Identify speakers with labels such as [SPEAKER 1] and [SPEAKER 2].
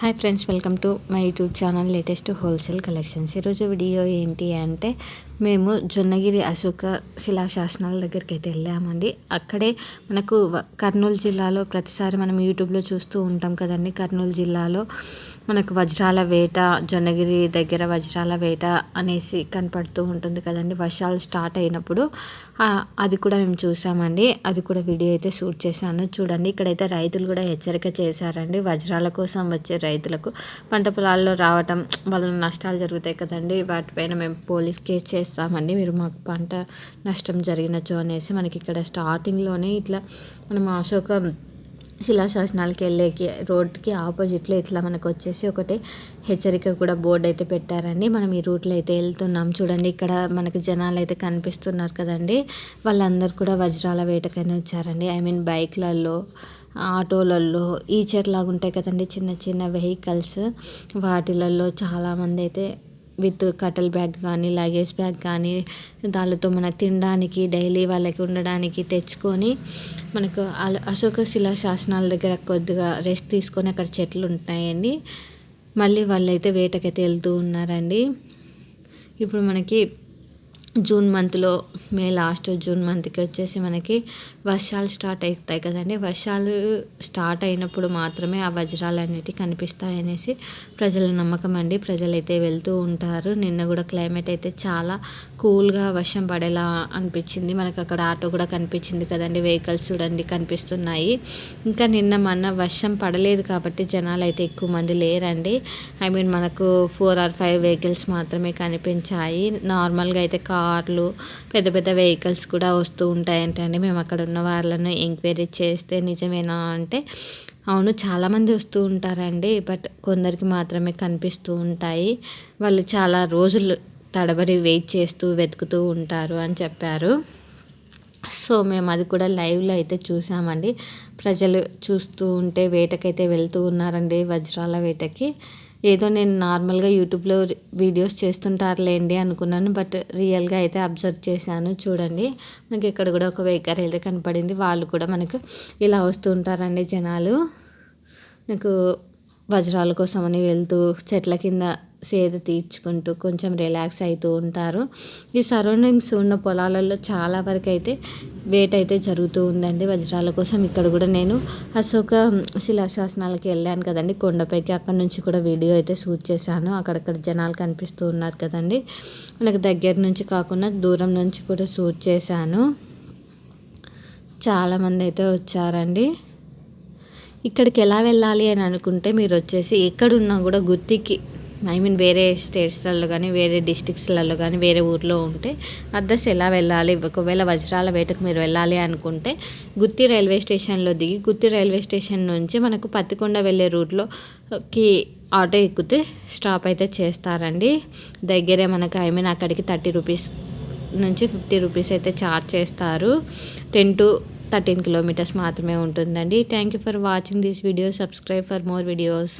[SPEAKER 1] Hi friends welcome to my YouTube channel latest wholesale collections ఈరోజు video ఏంటి అంటే మేము జొన్నగిరి అశోక శిలాశాసనాల దగ్గరికి అయితే వెళ్ళామండి. అక్కడే మనకు కర్నూలు జిల్లాలో ప్రతిసారి మనం యూట్యూబ్లో చూస్తూ ఉంటాం కదండి. కర్నూలు జిల్లాలో మనకు వజ్రాల వేట జొన్నగిరి దగ్గర వజ్రాల వేట అనేసి కనపడుతూ ఉంటుంది కదండి. వర్షాలు స్టార్ట్ అయినప్పుడు అది కూడా మేము చూసామండి. అది కూడా వీడియో అయితే షూట్ చేశాను. చూడండి ఇక్కడైతే రైతులు కూడా హెచ్చరిక చేశారండి. వజ్రాల కోసం వచ్చే రైతులకు పంట పొలాల్లో రావటం వలన నష్టాలు జరుగుతాయి కదండి. వాటిపైన మేము పోలీస్ కేసు చేస్తామండి. మీరు మాకు పంట నష్టం జరిగినచో అనేసి మనకి ఇక్కడ స్టార్టింగ్లోనే ఇట్లా మనం అశోక శిలాశాసనాలకి వెళ్ళేకి రోడ్కి ఆపోజిట్లో ఇట్లా మనకు వచ్చేసి ఒకటి హెచ్చరిక కూడా బోర్డు అయితే పెట్టారండి. మనం ఈ రూట్లో అయితే వెళ్తున్నాం. చూడండి ఇక్కడ మనకి జనాలు అయితే కనిపిస్తున్నారు కదండి. వాళ్ళందరూ కూడా వజ్రాల వేటకైనా వచ్చారండి. ఐ మీన్ బైక్లలో ఆటోలలో ఈ లాగా ఉంటాయి కదండి చిన్న చిన్న వెహికల్స్. వాటిలలో చాలామంది అయితే విత్ కటల్ బ్యాగ్ కానీ లగేజ్ బ్యాగ్ కానీ దానితో మన తినడానికి డైలీ వాళ్ళకి ఉండడానికి తెచ్చుకొని మనకు అశోక శిలా శాసనాల దగ్గర కొద్దిగా రెస్ట్ తీసుకొని అక్కడ చెట్లు ఉంటాయండి. మళ్ళీ వాళ్ళైతే వేటకైతే వెళ్తూ ఉన్నారండి. ఇప్పుడు మనకి జూన్ మంత్లో మే లాస్ట్ జూన్ మంత్కి వచ్చేసి మనకి వర్షాలు స్టార్ట్ అవుతాయి కదండి. వర్షాలు స్టార్ట్ అయినప్పుడు మాత్రమే ఆ వజ్రాలు అనేవి కనిపిస్తాయి అనేసి ప్రజల నమ్మకం అండి. ప్రజలైతే వెళ్తూ ఉంటారు. నిన్న కూడా క్లైమేట్ అయితే చాలా కూల్గా వర్షం పడేలా అనిపించింది. మనకు అక్కడ ఆటో కూడా కనిపించింది కదండి. వెహికల్స్ చూడండి కనిపిస్తున్నాయి. ఇంకా నిన్న మన వర్షం పడలేదు కాబట్టి జనాలు అయితే ఎక్కువ మంది లేరండి. ఐ మీన్ మనకు ఫోర్ ఆర్ ఫైవ్ వెహికల్స్ మాత్రమే కనిపించాయి. నార్మల్గా అయితే కార్ కార్లు పెద్ద పెద్ద వెహికల్స్ కూడా వస్తూ ఉంటాయంటండి మేము అక్కడ ఉన్న వాళ్ళను ఎంక్వైరీ చేస్తే నిజమేనా అంటే అవును చాలామంది వస్తూ ఉంటారండి. బట్ కొందరికి మాత్రమే కనిపిస్తూ ఉంటాయి. వాళ్ళు చాలా రోజులు తడబడి వెయిట్ చేస్తూ వెతుకుతూ ఉంటారు అని చెప్పారు. సో మేము అది కూడా లైవ్లో అయితే చూసామండి. ప్రజలు చూస్తూ ఉంటే వేటకైతే వెళ్తూ ఉన్నారండి వజ్రాల వేటకి. ఏదో నేను నార్మల్గా యూట్యూబ్లో వీడియోస్ చేస్తుంటారులేండి అనుకున్నాను బట్ రియల్గా అయితే అబ్జర్వ్ చేశాను. చూడండి మనకి ఇక్కడ కూడా ఒక వెహికల్ అయితే కనపడింది. వాళ్ళు కూడా మనకు ఇలా వస్తూ ఉంటారండి జనాలు. నాకు వజ్రాల కోసం అని వెళ్తూ చెట్ల కింద సేద తీర్చుకుంటూ కొంచెం రిలాక్స్ అవుతూ ఉంటారు. ఈ సరౌండింగ్స్ ఉన్న పొలాలలో చాలా వరకు అయితే వేట అయితే జరుగుతూ ఉందండి. వజ్రాల కోసం ఇక్కడ కూడా నేను అశోక శిలాశాసనాలకి వెళ్ళాను కదండి. కొండపైకి అక్కడ నుంచి కూడా వీడియో అయితే షూట్ చేశాను. అక్కడక్కడ జనాలు కనిపిస్తూ ఉన్నారు కదండి. మనకు దగ్గర నుంచి కాకుండా దూరం నుంచి కూడా షూట్ చేశాను. చాలామంది అయితే వచ్చారండి. ఇక్కడికి ఎలా వెళ్ళాలి అని అనుకుంటే మీరు వచ్చేసి ఎక్కడున్నా కూడా గుత్తికి ఐ మీన్ వేరే స్టేట్స్లలో కానీ వేరే డిస్టిక్స్లలో కానీ వేరే ఊర్లో ఉంటే అడ్రస్ ఎలా వెళ్ళాలి? ఒకవేళ వజ్రాల వేటకు మీరు వెళ్ళాలి అనుకుంటే గుత్తి రైల్వే స్టేషన్లో దిగి గుత్తి రైల్వే స్టేషన్ నుంచి మనకు పత్తికొండ వెళ్ళే రూట్లోకి ఆటో ఎక్కితే స్టాప్ అయితే చేస్తారండి. దగ్గరే మనకు ఐ మీన్ అక్కడికి థర్టీ రూపీస్ నుంచి ఫిఫ్టీ రూపీస్ అయితే ఛార్జ్ చేస్తారు. టెన్ టు థర్టీన్ కిలోమీటర్స్ మాత్రమే ఉంటుందండి. Thank you for watching this video subscribe for more videos